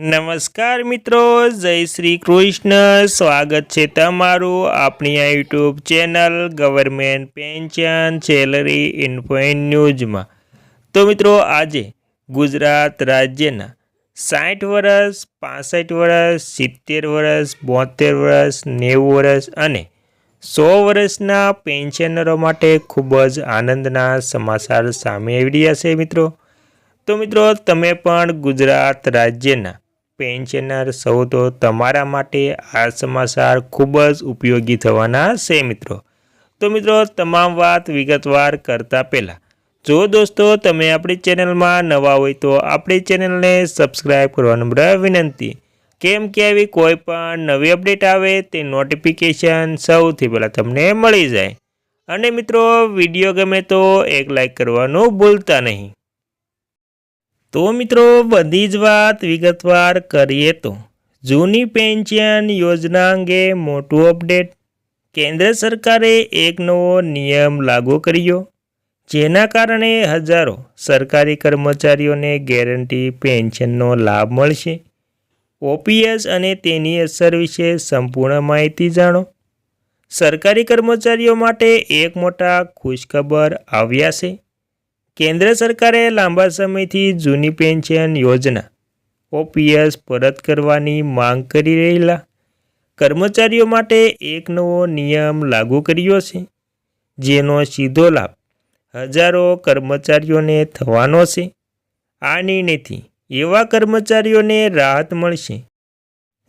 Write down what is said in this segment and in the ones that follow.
નમસ્કાર મિત્રો, જય શ્રી કૃષ્ણ. સ્વાગત છે તમારું આપણી આ YouTube channel government pension salary info in ન્યૂઝમાં. તો મિત્રો, આજે ગુજરાત રાજ્યના સાઠ વર્ષ, પાસઠ વર્ષ, સિત્તેર વર્ષ, બોતેર વર્ષ, નેવું વર્ષ અને સો વર્ષના પેન્શનરો માટે ખૂબ જ આનંદના સમાચાર સામે આવી રહ્યા છે મિત્રો. તો મિત્રો, તમે પણ ગુજરાત રાજ્યના પેન્શનર સૌ તો તમારા માટે આ સમાચાર ખૂબ જ ઉપયોગી થવાના છે, મિત્રો. તો મિત્રો, તમામ વાત વિગતવાર કરતા પહેલાં, જો દોસ્તો તમે આપણી ચેનલમાં નવા હોય તો આપણી ચેનલને સબસ્ક્રાઈબ કરવાનું નમ્ર વિનંતી. કેમ કે આવી કોઈ પણ નવી અપડેટ આવે તે નોટિફિકેશન સૌથી પહેલાં તમને મળી જાય. અને મિત્રો, વીડિયો ગમે તો એક લાઈક કરવાનું ભૂલતા નહીં. તો મિત્રો, બધી જ વાત વિગતવાર કરીએ તો જૂની પેન્શન યોજના અંગે મોટું અપડેટ. કેન્દ્ર સરકારે એક નવો નિયમ લાગુ કર્યો, જેના કારણે હજારો સરકારી કર્મચારીઓને ગેરંટી પેન્શનનો લાભ મળશે. ઓપીએસ અને તેની અસર વિશે સંપૂર્ણ માહિતી જાણો. સરકારી કર્મચારીઓ માટે એક મોટા ખુશખબર આવ્યા છે. કેન્દ્ર સરકારે લાંબા સમયથી જૂની પેન્શન યોજના, ઓપીએસ પરત કરવાની માંગ કરી રહેલા કર્મચારીઓ માટે એક નવો નિયમ લાગુ કર્યો છે, જેનો સીધો લાભ હજારો કર્મચારીઓને થવાનો છે. આ નિર્ણયથી એવા કર્મચારીઓને રાહત મળશે,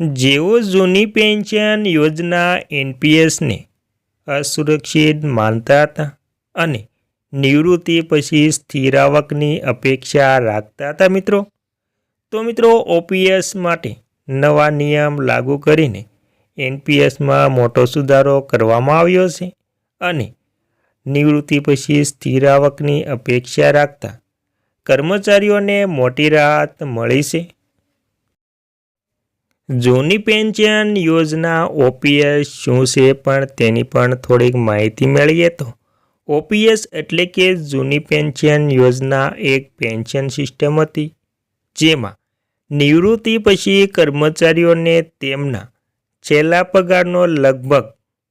જેઓ જૂની પેન્શન યોજના એનપીએસને અસુરક્ષિત માનતા હતા અને નિવૃત્તિ પછી સ્થિર આવકની અપેક્ષા રાખતા હતા મિત્રો. તો મિત્રો ઓપીએસ માટે નવા નિયમ લાગુ કરીને એનપીએસમાં મોટો સુધારો કરવામાં આવ્યો છે અને નિવૃત્તિ પછી સ્થિર આવકની અપેક્ષા રાખતા કર્મચારીઓને મોટી રાહત મળી છે. જૂની પેન્શન યોજના ઓપીએસ શું છે પણ તેની પણ થોડીક માહિતી મેળવીએ તો ઓપીએસ એટલે કે જૂની પેન્શન યોજના એક પેન્શન સિસ્ટમ હતી, જેમાં નિવૃત્તિ પછી કર્મચારીઓને તેમના છેલ્લા પગારનો લગભગ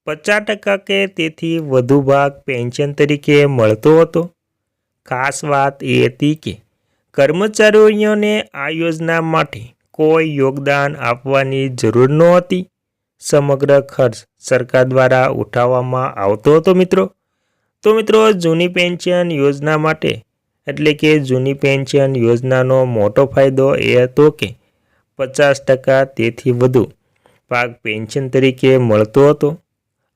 પચાસ ટકા કે તેથી વધુ ભાગ પેન્શન તરીકે મળતો હતો. ખાસ વાત એ હતી કે કર્મચારીઓને આ યોજના માટે કોઈ યોગદાન આપવાની જરૂર નહોતી. સમગ્ર ખર્ચ સરકાર દ્વારા ઉઠાવવામાં આવતો હતો, મિત્રો. તો મિત્રો, જૂની પેન્શન યોજના માટે, એટલે કે જૂની પેન્શન યોજનાનો મોટો ફાયદો એ હતો કે, પચાસ ટકા તેથી વધુ પાક પેન્શન તરીકે મળતો હતો.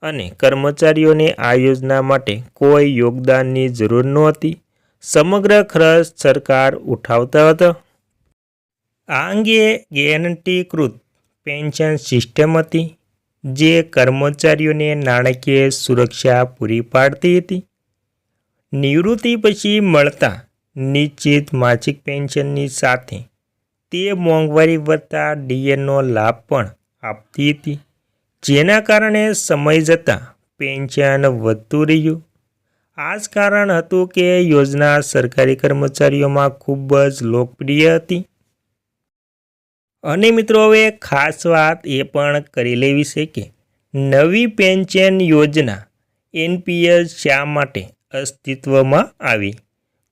અને કર્મચારીઓને આ યોજના માટે કોઈ યોગદાનની જરૂર નહોતી. સમગ્ર ખર્ચ સરકાર ઉઠાવતા હતો. આ અંગે ગેરંટીકૃત પેન્શન સિસ્ટમ હતી. જે કર્મચારીઓને નાણાકીય સુરક્ષા પૂરી પાડતી હતી. નિવૃત્તિ પછી મળતા નિશ્ચિત માસિક પેન્શનની સાથે તે મોંઘવારી વધતા ડીએનનો લાભ પણ આપતી હતી, જેના કારણે સમય જતાં પેન્શન વધતું રહ્યું. આ જ કારણ હતું કે યોજના સરકારી કર્મચારીઓમાં ખૂબ જ લોકપ્રિય હતી. અને મિત્રો, હવે ખાસ વાત એ પણ કરી લેવી છે કે નવી પેન્શન યોજના એનપીએસ શા માટે અસ્તિત્વમાં આવી?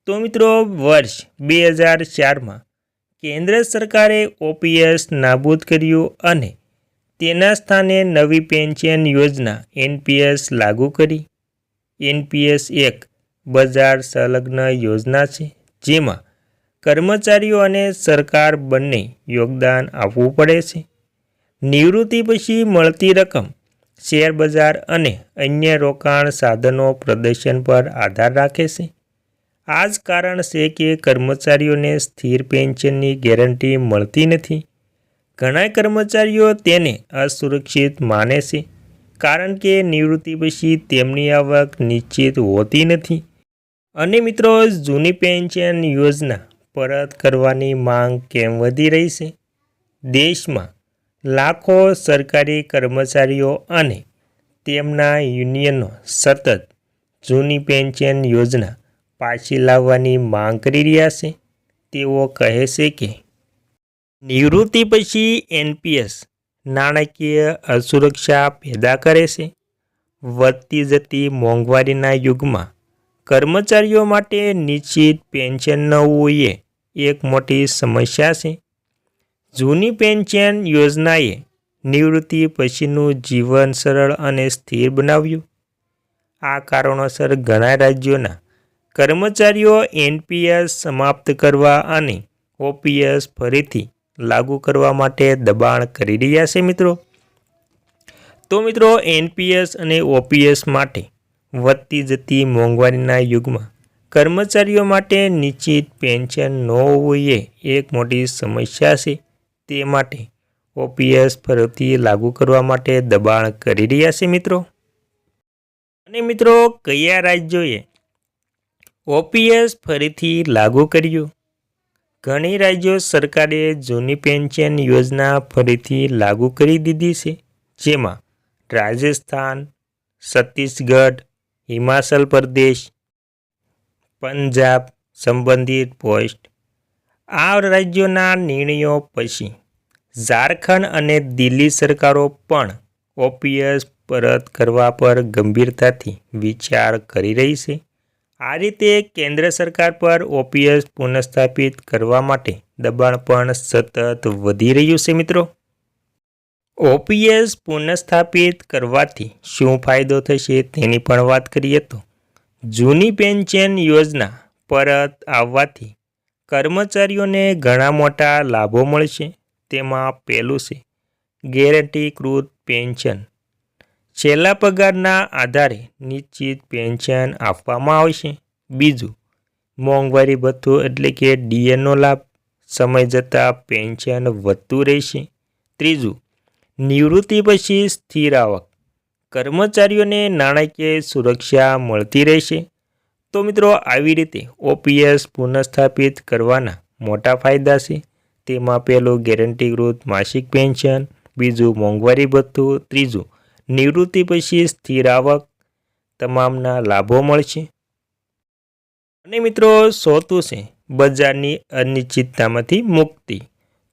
તો મિત્રો, વર્ષ બે હજાર ચારમાં કેન્દ્ર સરકારે ઓપીએસ નાબૂદ કર્યું અને તેના સ્થાને નવી પેન્શન યોજના એનપીએસ લાગુ કરી. એનપીએસ એક બજાર સંલગ્ન યોજના છે, જેમાં કર્મચારીઓ અને સરકાર બંને યોગદાન આપવું પડે છે. નિવૃત્તિ પછી મળતી રકમ, શેર બજાર અને અન્ય રોકાણ સાધનો પ્રદર્શન પર આધાર રાખે છે. આ જ કારણ છે કે કર્મચારીઓને સ્થિર પેન્શનની ગેરંટી મળતી નથી. ઘણા કર્મચારીઓ તેને અસુરક્ષિત માને છે, કારણ કે નિવૃત્તિ પછી તેમની આવક નિશ્ચિત હોતી નથી. અને મિત્રો, જૂની પેન્શન યોજના પરત કરવાની માંગ કેમ વધી રહી છે? દેશમાં લાખો સરકારી કર્મચારીઓ અને તેમના યુનિયનો સતત જૂની પેન્શન યોજના પાછી લાવવાની માંગ કરી રહ્યા છે. તેઓ કહે છે કે નિવૃત્તિ પછી એનપીએસ નાણાકીય અસુરક્ષા પેદા કરે છે. વધતી જતી મોંઘવારીના યુગમાં કર્મચારીઓ માટે નિશ્ચિત પેન્શન ન હોવું એ એક મોટી સમસ્યા છે. જૂની પેન્શન યોજનાએ નિવૃત્તિ પછીનું જીવન સરળ અને સ્થિર બનાવ્યું. આ કારણોસર ઘણા રાજ્યોના કર્મચારીઓ એનપીએસ સમાપ્ત કરવા અને ઓપીએસ ફરીથી લાગુ કરવા માટે દબાણ કરી રહ્યા છે મિત્રો. તો મિત્રો, એનપીએસ અને ઓપીએસ માટે વધતી જતી મોંઘવારીના યુગમાં કર્મચારીઓ માટે નિશ્ચિત પેન્શન ન હોવું એ એક મોટી સમસ્યા છે. તે માટે ઓપીએસ ફરીથી લાગુ કરવા માટે દબાણ કરી રહ્યા છે મિત્રો. અને મિત્રો, કયા રાજ્યોએ ઓપીએસ ફરીથી લાગુ કર્યું? ઘણી રાજ્યો સરકારે જૂની પેન્શન યોજના ફરીથી લાગુ કરી દીધી છે, જેમાં રાજસ્થાન, છત્તીસગઢ, હિમાચલ પ્રદેશ પંજાબ સંબંધિત પોસ્ટ. આ રાજ્યોના નિર્ણયો પછી ઝારખંડ અને દિલ્હી સરકારો પણ ઓપીએસ પરત કરવા પર ગંભીરતાથી વિચાર કરી રહી છે. આ રીતે કેન્દ્ર સરકાર પર ઓપીએસ પુનઃસ્થાપિત કરવા માટે દબાણ પણ સતત વધી રહ્યું છે મિત્રો. ઓપીએસ પુનઃસ્થાપિત કરવાથી શું ફાયદો થશે તેની પણ વાત કરીએ તો જૂની પેન્શન યોજના પરત આવવાથી કર્મચારીઓને ઘણા મોટા લાભો મળશે. તેમાં પહેલું છે ગેરંટીકૃત પેન્શન. છેલ્લા પગારના આધારે નિશ્ચિત પેન્શન આપવામાં આવશે. બીજું, મોંઘવારી ભથ્થું એટલે કે ડીએનનો લાભ. સમય જતાં પેન્શન વધતું રહેશે. ત્રીજું, નિવૃત્તિ પછી સ્થિર આવક. કર્મચારીઓને નાણાકીય સુરક્ષા મળતી રહેશે. તો મિત્રો, આવી રીતે ઓપીએસ પુનઃસ્થાપિત કરવાના મોટા ફાયદા છે. તેમાં પહેલું ગેરંટીકૃત માસિક પેન્શન, બીજું મોંઘવારી ભથ્થું, ત્રીજું નિવૃત્તિ પછી સ્થિર આવક તમામના લાભો મળશે. અને મિત્રો સોતું છે બજારની અનિશ્ચિતતામાંથી મુક્તિ.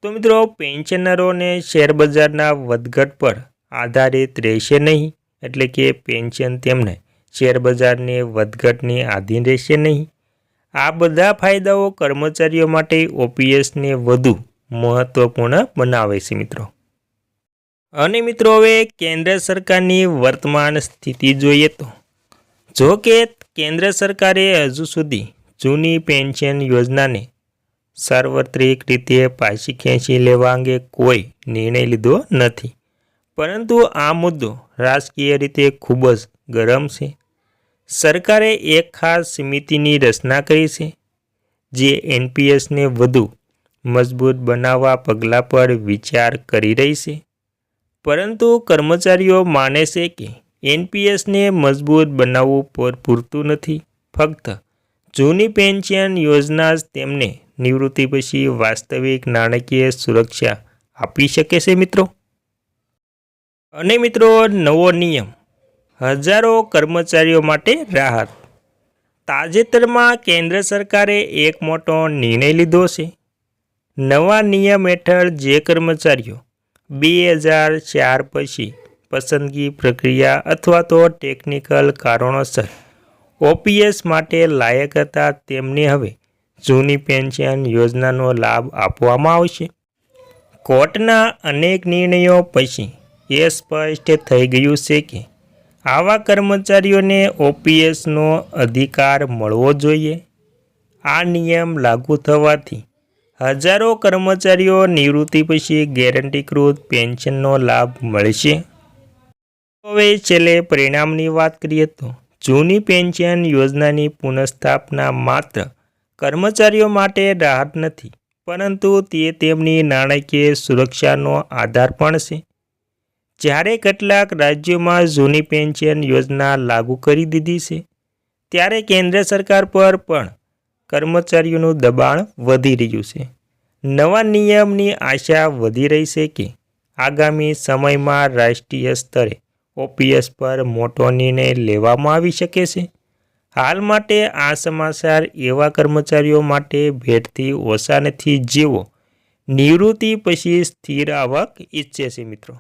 તો મિત્રો, પેન્શનરોને શેરબજારના વધઘટ પર આધારિત રહેશે નહીં. એટલે કે પેન્શન તેમને શેરબજારની વધઘટની આધીન રહેશે નહીં. આ બધા ફાયદાઓ કર્મચારીઓ માટે ઓપીએસને વધુ મહત્વપૂર્ણ બનાવે છે મિત્રો. અને મિત્રો હવે કેન્દ્ર સરકારની વર્તમાન સ્થિતિ જોઈએ તો. જો કે કેન્દ્ર સરકારે હજુ સુધી જૂની પેન્શન યોજનાને સાર્વત્રિક રીતે પાછી ખેંચી લેવા અંગે કોઈ નિર્ણય લીધો નથી. પરંતુ આ મુદ્દો રાજકીય રીતે ખૂબ જ ગરમ છે. સરકારે એક ખાસ સમિતિની રચના કરી છે, જે એનપીએસને વધુ મજબૂત બનાવવા પગલાં પર વિચાર કરી રહી છે. પરંતુ કર્મચારીઓ માને છે કે એનપીએસને મજબૂત બનાવવું પર પૂરતું નથી. ફક્ત જૂની પેન્શન યોજના જ તેમને નિવૃત્તિ પછી વાસ્તવિક નાણાકીય સુરક્ષા આપી શકે છે મિત્રો. અને મિત્રો, નવો નિયમ. હજારો કર્મચારીઓ માટે રાહત. તાજેતરમાં કેન્દ્ર સરકારે એક મોટો નિર્ણય લીધો છે. નવા નિયમ હેઠળ જે કર્મચારીઓ બે હજાર ચાર પછી પસંદગી પ્રક્રિયા અથવા તો ટેકનિકલ કારણોસર ઓપીએસ માટે લાયક હતા, તેમને હવે જૂની પેન્શન યોજનાનો લાભ આપવામાં આવશે. કોર્ટના અનેક નિર્ણયો પછી એ સ્પષ્ટ થઈ ગયું છે કે આવા કર્મચારીઓને ઓપીએસનો અધિકાર મળવો જોઈએ. આ નિયમ લાગુ થવાથી હજારો કર્મચારીઓ નિવૃત્તિ પછી ગેરંટીકૃત પેન્શનનો લાભ મળશે. હવે છેલ્લે પરિણામની વાત કરીએ તો જૂની પેન્શન યોજનાની પુનઃસ્થાપના માત્ર કર્મચારીઓ માટે રાહત નથી, પરંતુ તે તેમની નાણાકીય સુરક્ષાનો આધાર પણ છે. જ્યારે કેટલાક રાજ્યોમાં જૂની પેન્શન યોજના લાગુ કરી દીધી છે, ત્યારે કેન્દ્ર સરકાર પર પણ કર્મચારીઓનું દબાણ વધી રહ્યું છે. નવા નિયમની આશા વધી રહી છે કે આગામી સમયમાં રાષ્ટ્રીય સ્તરે ઓપીએસ પર મોટો નિર્ણય લેવામાં આવી શકે છે. હાલ માટે આ સમાચાર એવા કર્મચારીઓ માટે ભેટથી ઓછા નથી જેઓ નિવૃત્તિ પછી સ્થિર આવક ઈચ્છે છે મિત્રો.